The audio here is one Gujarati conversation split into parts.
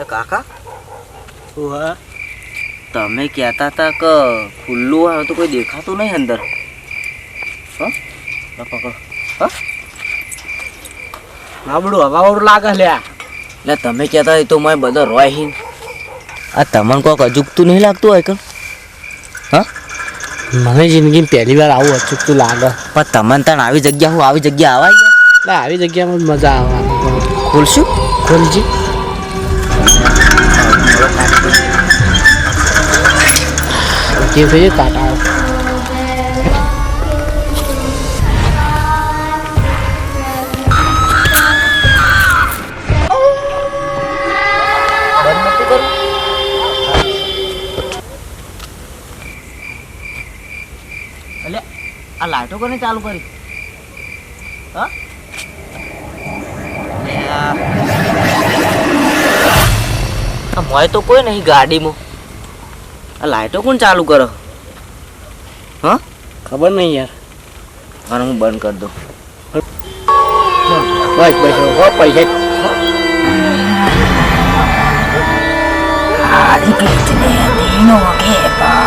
એ કાકા? હા? તમે કહેતા હતા કે ખુલ્લું આવે તો કોઈ દેખાતું નહીં અંદર. હા? પકડો હા? આવડું હવાવડું લાગે લ્યા. એટલે તમે કહેતા હોય તો મેં બધો રોય હિન. આ તમને કોઈક અજુકતું નહીં લાગતું હોય કે? હા? મને જિંદગીમાં પહેલી વાર આવું અચૂકતું લાગે. પણ તમને તણ આવી જગ્યા હું આવી જગ્યા આવાય એટલે આવી જગ્યામાં મજા આવે ખોલશું? ખોલજી. બંધ નથી એટલે આ લાઈટો કોને ચાલુ કરી? હા? મોય તો કોઈ નહીં ગાડીમાં. આ લાઈટો કોણ ચાલુ કરો? હા? ખબર નહીં યાર. અને હું બંધ કરી દઉં. બસ બસ હો પૈસા. લે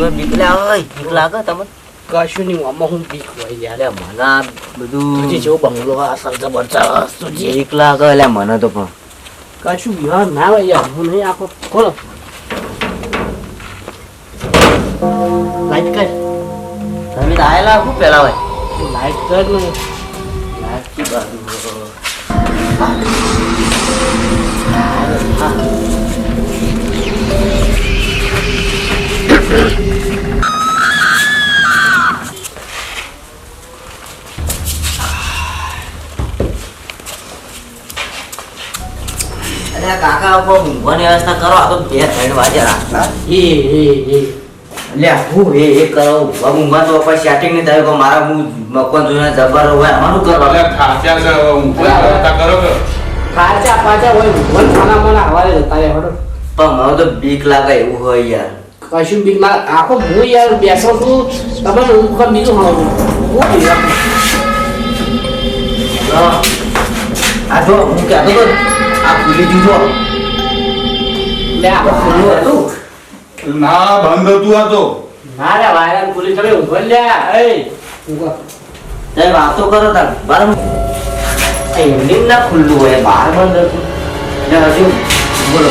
તમને કોઈ બીક લાગે ઓય બીક લાગે તમને? કશું નહીં આમાં હું બીક હોય યાર મને બધું તુજી જેવો બંગલો આ સર જબરજસ્ત તુજી બીક લાગે એટલે મને તો પણ. કશું વિહાર ના હોય યાર હું નહીં આપો ખોલો. લાઈટ કર. તમે તો આયેલા શું પેલા હોય. લાઈટ કર ને. લાગતી બાજુ. ઊંઘવાની વ્યવસ્થા કરો. આ તો બે ત્રણ વાગે રાખતા એ એ એ. લે હું એ એ કરો. ઊંઘવા ઊંઘવા તો પછી સેટિંગ નહીં થાય. મારા હું મકાન જોઈને જબર હોય અમારું કરવા અલ્યા ખાસ્યા વ્યવસ્થા કરો કે? પાછા પાછા હોય. વન ખાના મને હવારે જતા રહે હડો. પણ મને તો બીક લાગે એવું હોય યાર. કશું બીક લાગે? આખો હું યાર બેસો છું. તમે હું કર બીજું હા હું. આ જો હું કહેતો તો આ ખુલી દીધો ના બંધ હતું આ તો. મારા રે વાયરલ પૂરી તમે ઊંઘો લે. એ. તે વાતો કરો તાર. બાર એમની ના ખુલ્લું હોય બહાર બંધ હતું. ને હજુ બોલો.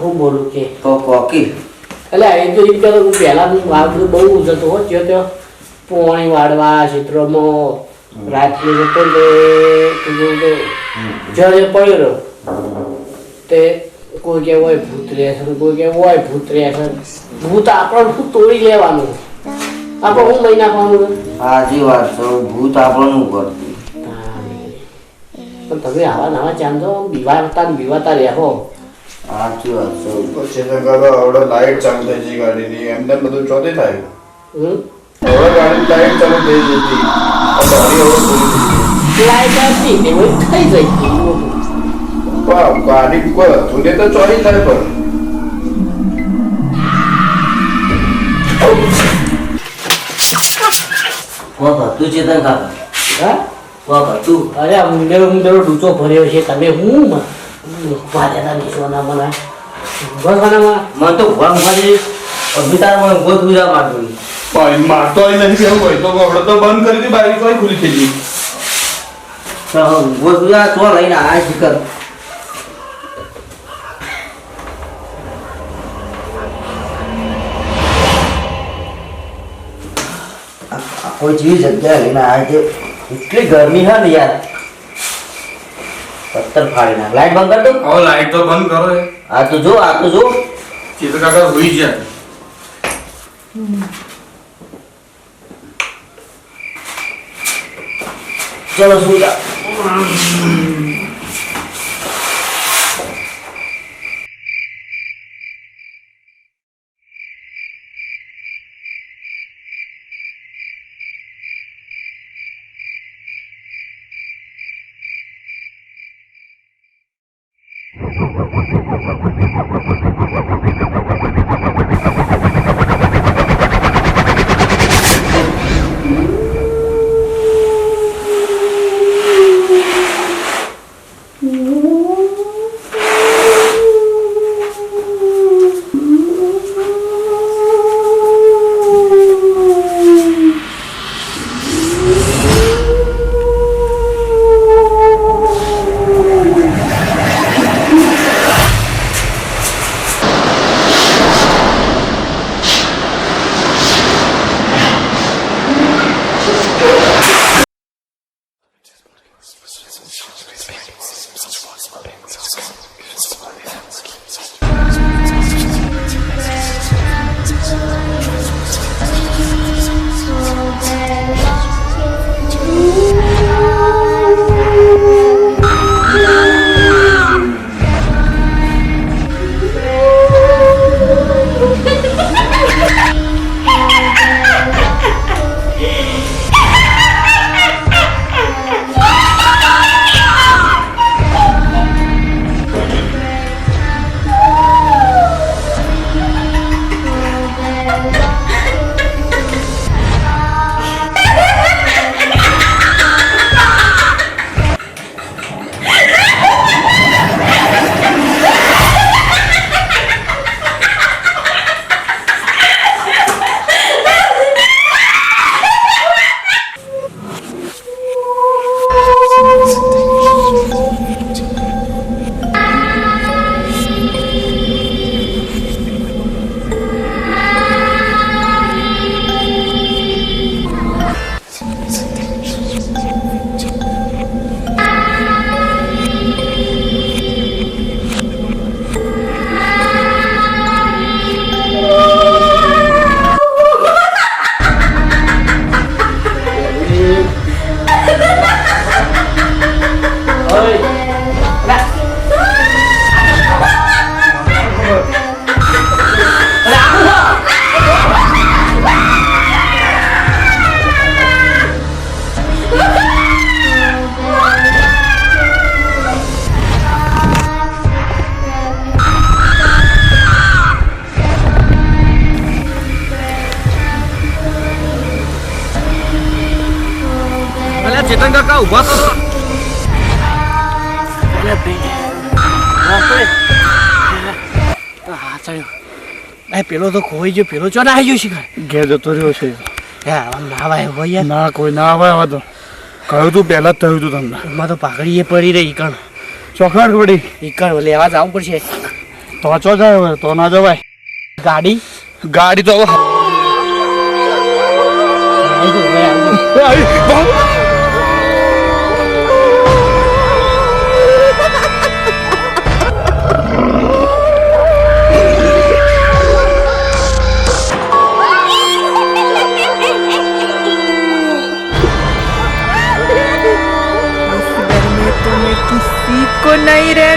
હું બોલું કે? તો કોકી. એટલે એ તો એમ કહેતો હું પહેલા બધું બહુ જતો હો જો ત્યાં પોણી વાળવા ચિત્રોમાં રાત્રે જતો ને તો જયારે પડ્યો તે કોઈ કે હોય ભૂત રહેશે કોઈ કે હોય ભૂત રહેશે ભૂત આપણને શું તોડી લેવાનું. આપણે હું મહિના ખાવાનું હાજી વાત છે ભૂત આપણનું કરતું પણ તમે આવા નવા ચાંદો બીવાતા ને બીવાતા રહો સાચી વાત છે. પછી તો કરો આવડે લાઈટ ચાલુ થઈ ગઈ ગાડીની એમને બધું ચોથી થાય? હવે ગાડી લાઈટ ચાલુ થઈ જતી. લાઈટ ગાડી તે થઈ લાઈટ આવતી ને એવું થઈ જાય ગઈ વાહ, ગાડી કોઈ તો ચોરી થાય પણ કોક હતું ચેતન કાકા હા કોક હતું અરે આ ઊંડેરો ઊંડેરો ડૂચો ભર્યો છે તમે હું હતા સોના મને? ભગવાનમાં મને તો ભણ ભણી અભિતાર મને ગોત ગુજા મારતું પણ મારતો હોય નહીં કેવું હોય તો આપણે તો બંધ કરી દી બારી કોઈ ખુલી થઈ ગઈ તો લઈને આ શિખર કોઈ જેવી જગ્યા લઈને આ છે એટલી ગરમી હે ને યાર પથ્થર ફાડી નાખ લાઈટ બંધ કરી દઉં હવે લાઈટ તો બંધ કરો એ. આ તો જો આ તો જો ચેતન કાકા હોઈ ગયા ચલો સુતા Ooh. ચેતન કાકા અરે તો હા ભાઈ પેલો તો ખોઈ ગયો પેલો ચો ના આવી ગયો શિખર ઘેર જતો રહ્યો છે ના ભાઈ ભાઈ કોઈ ના આવે તો કહ્યું તું પહેલા જ થયું તું તમને એમાં તો પાઘડી એ પડી રહી ઈકણ ચોખાડ પડી ઈકણ લેવા જવું પડશે તો ચો જાય તો ના જવાય ગાડી ગાડી તો હવે આવી ગયો,